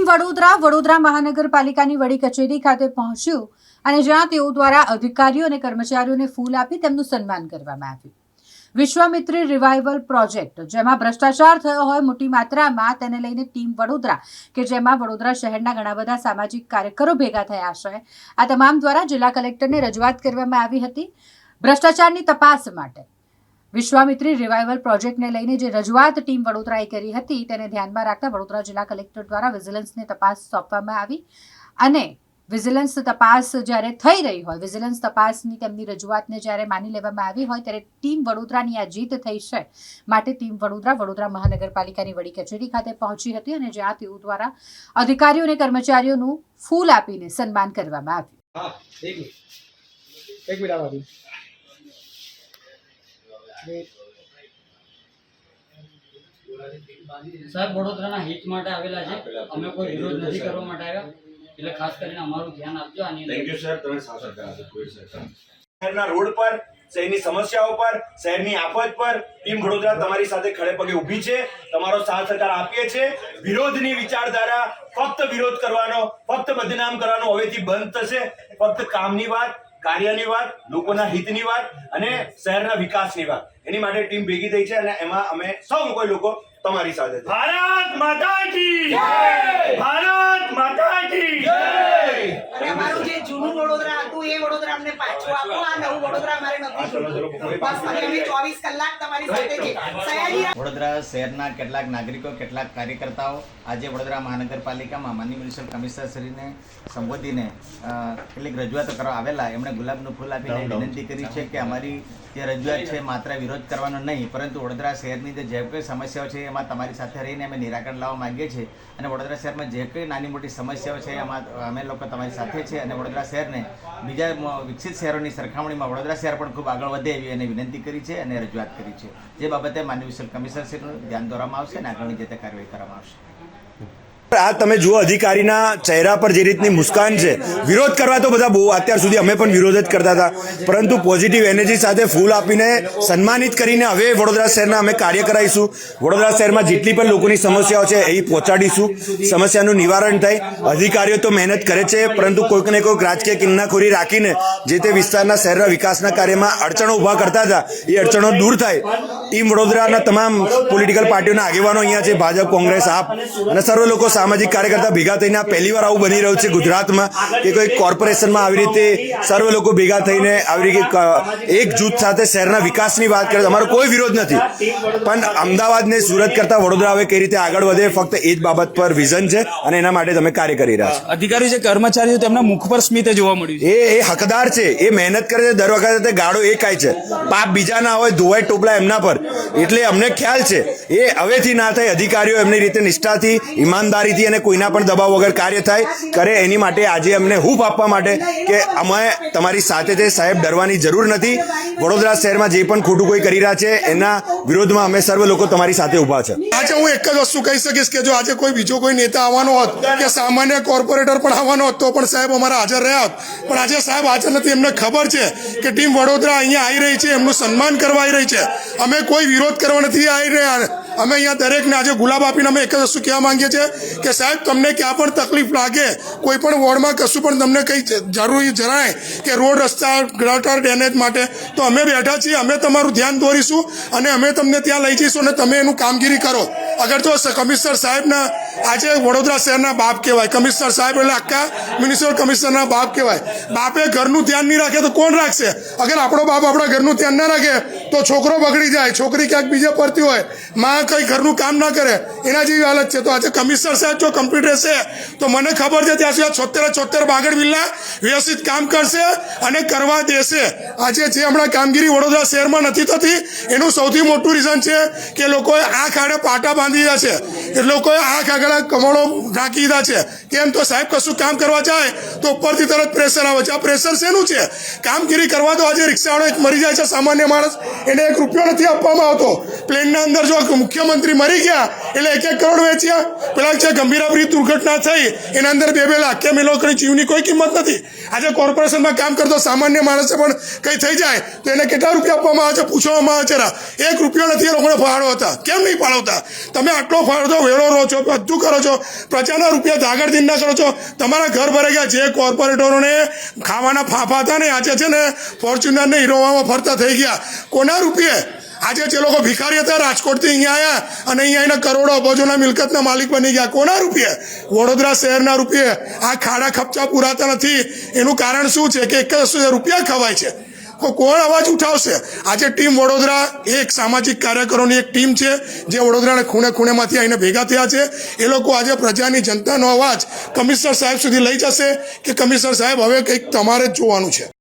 Team Vadodara Vadodara મહાનગરપાલિકાની વડી કચેરી ખાતે પહોંચ્યું અને જ્યાં તેઓ દ્વારા અધિકારીઓ અને કર્મચારીઓને ફૂલ આપી તેમનું સન્માન કરવામાં આવ્યું. વિશ્વામિત્રી રિવાઇવલ પ્રોજેક્ટ, જેમાં ભ્રષ્ટાચાર થયો હોય મોટી માત્રામાં તેને લઈને ટીમ વડોદરા, કે જેમાં વડોદરા શહેરના ઘણા બધા સામાજિક કાર્યકરો ભેગા થયા છે આ તમામ દ્વારા જિલ્લા કલેક્ટરને રજૂઆત કરવામાં આવી હતી. ભ્રષ્ટાચારની તપાસ માટે વિશ્વામિત્રી રિવાઇવલ પ્રોજેક્ટને લઈને જે રજૂઆત ટીમ વડોદરાએ કરી હતી, તેને ધ્યાનમાં રાખતા વડોદરા જિલ્લા કલેક્ટર દ્વારા વિજિલન્સને તપાસ સોંપવામાં આવી. અને વિજિલન્સ તપાસ જ્યારે થઈ રહી હોય વિજિલન્સ તપાસની તેમની રજૂઆતને જ્યારે માની લેવામાં આવી હોય, ત્યારે ટીમ વડોદરાની આ જીત થઈ છે માટે ટીમ વડોદરા વડોદરા મહાનગરપાલિકાની વડી કચેરી ખાતે પહોંચી હતી અને જ્યાં તેઓ દ્વારા અધિકારીઓ અને કર્મચારીઓનું ફૂલ આપીને સન્માન કરવામાં આવ્યું. સાહેબ વડોદરાના હિત માટે આવેલા છે. અમે કોઈ વિરોધ નથી કરવા માટે આવ્યા. એટલે ખાસ કરીને અમારું ધ્યાન આપજો. આની થેન્ક યુ સર તમે સાચા સર શહેરના રોડ પર શહેરની સમસ્યાઓ પર શહેરની આફત પર ટીમ વડોદરા તમારી સાથે ખડે પગે ઊભી છે. તમારો સાથ સહકાર આપીએ છે વિરોધની વિચારધારા ફક્ત વિરોધ કરવાનો ફક્ત બદનામ કરવાનો હવેથી બંધ થશે. ફક્ત કામની વાત કાર્યની વાત લોકોના હિતની વાત અને શહેરના વિકાસની વાત. એની માટે ટીમ ભેગી થઈ છે અને એમાં અમે સૌ કોઈ લોકો તમારી સાથે ભારત માતા કી ભારત માતા કી અને અમારું જે જૂનું વડોદરા હતું એ વડોદરા અમને પાછું આપો. આ નવું વડોદરા અમારે નથી બસ અમે ચોવીસ કલાક તમારી સાથે છે સયાજી વડોદરા શહેરના કેટલાક નાગરિકો કેટલાક કાર્યકર્તાઓ આજે વડોદરા મહાનગરપાલિકામાં માનનીય મ્યુનિસિપલ કમિશનરશ્રીને સંબોધીને કેટલીક રજૂઆતો કરવા આવેલા. એમણે ગુલાબનું ફૂલ આપીને વિનંતી કરી છે કે અમારી જે રજૂઆત છે માત્ર વિરોધ કરવાનો નહીં પરંતુ વડોદરા શહેરની જે જે કંઈ સમસ્યાઓ છે એમાં તમારી સાથે રહીને અમે નિરાકરણ લાવવા માગીએ છીએ. અને વડોદરા શહેરમાં જે કંઈ નાની મોટી સમસ્યાઓ છે એમાં અમે લોકો તમારી સાથે છે અને વડોદરા શહેરને બીજા વિકસિત શહેરોની સરખામણીમાં વડોદરા શહેર પણ ખૂબ આગળ વધે એવી એને વિનંતી કરી છે અને રજૂઆત કરી છે. જે બાબતે માનવીશલ કમિશનરશ્રીનું ધ્યાન દોરવામાં આવશે અને આગળની જે તે કાર્યવાહી કરવામાં આવશે. આ તમે જુઓ, અધિકારીના ચહેરા પર જે રીતની મુસ્કાન છે, વિરોધ કરવા તો બધા બહુ, અત્યાર સુધી અમે પણ વિરોધ જ કરતા હતા. પરંતુ પોઝિટિવ એનર્જી સાથે ફૂલ આપીને સન્માનિત કરીને હવે વડોદરા શહેરના અમે કાર્ય કરાવીશું. વડોદરા શહેરમાં જેટલી પણ લોકોની સમસ્યાઓ છે, એ પહોંચાડીશું. સમસ્યાનું નિવારણ થાય. અધિકારીઓ તો મહેનત કરે છે, પરંતુ કોઈક ને કોઈક રાજકીય કિન્નાખોરી રાખીને જે તે વિસ્તારના શહેરના વિકાસના કાર્યમાં અડચણો ઊભા કરતા હતા, એ અડચણો દૂર થાય. ટીમ વડોદરાના તમામ પોલિટિકલ પાર્ટીઓના આગેવાનો અહીંયા છે, ભાજપ, કોંગ્રેસ, આપ અને સર્વ લોકો સામાજિક કાર્યકર્તા ભેગા થઈને આ પહેલી વાર આવું બની રહ્યું છે ગુજરાતમાં કે કોઈ કોર્પોરેશનમાં આવી રીતે સર્વ લોકો ભેગા થઈને આવી રીતે એક જૂથ સાથે શહેરના વિકાસની વાત કરે અમારો કોઈ વિરોધ નથી. પણ અમદાવાદને સુરત કરતા વડોદરા હવે કઈ રીતે આગળ વધે ફક્ત એ જ બાબત પર વિઝન છે અને એના માટે તમે કાર્ય કરી રહ્યા છો. અધિકારી જે કર્મચારીઓ તેમના મુખ પર સ્મિત જોવા મળ્યું એ એ હકદાર છે એ મહેનત કરે છે દર વખતે ગાળો એ ખાય છે. પાપ બીજા ના હોય ધોવાય ટોપલા એમના પર. એટલે અમને ખ્યાલ છે એ હવેથી ના થાય અધિકારીઓ એમની રીતે નિષ્ઠાથી ઈમાનદારીથી અને કોઈના પણ દબાવ વગર કાર્ય થાય, કરે એની માટે આજે અમને હૂફ આપવા માટે કે અમે તમારી સાથે છે. સાહેબ, ડરવાની જરૂર નથી. વડોદરા શહેરમાં જે પણ ખોટું કોઈ કરી રહ્યા છે, એના વિરોધમાં અમે સર્વ લોકો તમારી સાથે ઊભા છે. આજે હું એક જ વસ્તુ કહી શકીશ કે જો આજે કોઈ બીજો કોઈ નેતા આવવાનો હોત કે સામાન્ય કોર્પોરેટર પણ આવવાનો હોત તો પણ સાહેબ અમારા હાજર રહ્યા હોત. પણ આજે સાહેબ હાજર નથી. એમને ખબર છે કે ટીમ વડોદરા અહીંયા આવી રહી છે. એમનું સન્માન કરવા આવી રહી છે. અમે કોઈ વિરોધ કરવા નથી આવી રહ્યા. અમે અહીંયા દરેકને આજે ગુલાબ આપીને અમે એક જ વસ્તુ કહેવા માંગીએ છીએ કે સાહેબ, તમને ક્યાં પણ તકલીફ લાગે, કોઈ પણ વોર્ડમાં કશું પણ તમને કંઈ જરૂરી જણાય કે રોડ, રસ્તા, ગટર ડેમેજ માટે, તો અમે બેઠા છીએ, અમે તમારું ધ્યાન દોરીશું અને અમે તમને ત્યાં લઈ જઈશું અને તમે એનું કામગીરી કરો. અગર જો કમિશનર સાહેબના આજે વડોદરા શહેરના બાપ કહેવાય. કમિશનર સાહેબ એટલે આખા મ્યુનિસિપલ કમિશનરના બાપ કહેવાય. બાપે ઘરનું ધ્યાન નહીં રાખે તો કોણ રાખશે? અગર આપણો બાપ આપણા ઘરનું ધ્યાન ના રાખે તો છોકરો બગડી જાય, છોકરી ક્યાંક બીજે પડતી હોય, માં કંઈ ઘરનું કામ ના કરે, એના જેવી હાલત છે. તો આજે કમિશનર સાહેબ જો કમ્પ્લીટ રહેશે, તો મને ખબર છે ત્યાં સુધી છોતેર છોતેર બાગડ વિલ્લા વ્યવસ્થિત કામ કરશે અને કરવા દેશે. આજે જે હમણાં કામગીરી વડોદરા શહેરમાં નથી થતી, એનું સૌથી મોટું રીઝન છે કે લોકોએ આ ખાડે પાટા બાંધી દીધા છે. એ આંખ આગળ કમળો ઢાંકી દીધા છે. કેમ તો સાહેબ કશું કામ કરવા જાય તો ઉપરથી તરત પ્રેશર આવે છે. આ પ્રેશર શેનું છે? કામગીરી કરવા તો આજે રિક્ષાવાળો એક મરી જાય છે, સામાન્ય માણસ. એને એક રૂપિયો નથી આપવામાં આવતો. પ્લેનના અંદર જો મુખ્યમંત્રી મરી ગયા, એટલે એક એક કરોડ વેચ્યા. પેલા છે ગંભીરાભરી દુર્ઘટના થઈ. એના અંદર બે બે લાખ કે એ લોકોની જીવની કોઈ કિંમત નથી. આજે કોર્પોરેશનમાં કામ કરતો સામાન્ય માણસે પણ કંઈ થઈ જાય તો એને કેટલા રૂપિયા આપવામાં આવે છે? પૂછવામાં આવે છે. એક રૂપિયો નથી, એ લોકોને ફાળો હતા. કેમ નહીં ફાળવતા? તમે આટલો ફાળો વેળો રહો છો, બધું કરો છો. પ્રજાના રૂપિયા દાગડથી ના કરો છો. તમારા ઘર ભરાઈ ગયા જે કોર્પોરેટરોને ખાવાના ફાફા હતા ને, આજે છે ને ફોર્ચ્યુનરને હીરોવામાં ફરતા થઈ ગયા. કોના રૂપિયે? આજે જે લોકો ભિખારી હતા, રાજકોટથી અહીંયા આવ્યા અને અહીંયા એના કરોડો અબજોના મિલકતના માલિક બની ગયા. કોના રૂપિયે? વડોદરા શહેરના રૂપિયે. આ ખાડા ખપચા પુરાતા નથી. એનું કારણ શું છે કે એક જ રૂપિયા ખવાય છે. કોણ અવાજ ઉઠાવશે? આજે ટીમ વડોદરા એક સામાજિક કાર્યકરોની એક ટીમ છે, જે વડોદરાના ખૂણે ખૂણેમાંથી આવીને ભેગા થયા છે. એ લોકો આજે પ્રજાની જનતાનો અવાજ કમિશનર સાહેબ સુધી લઈ જશે કે કમિશનર સાહેબ હવે કંઈક તમારે જ જોવાનું છે?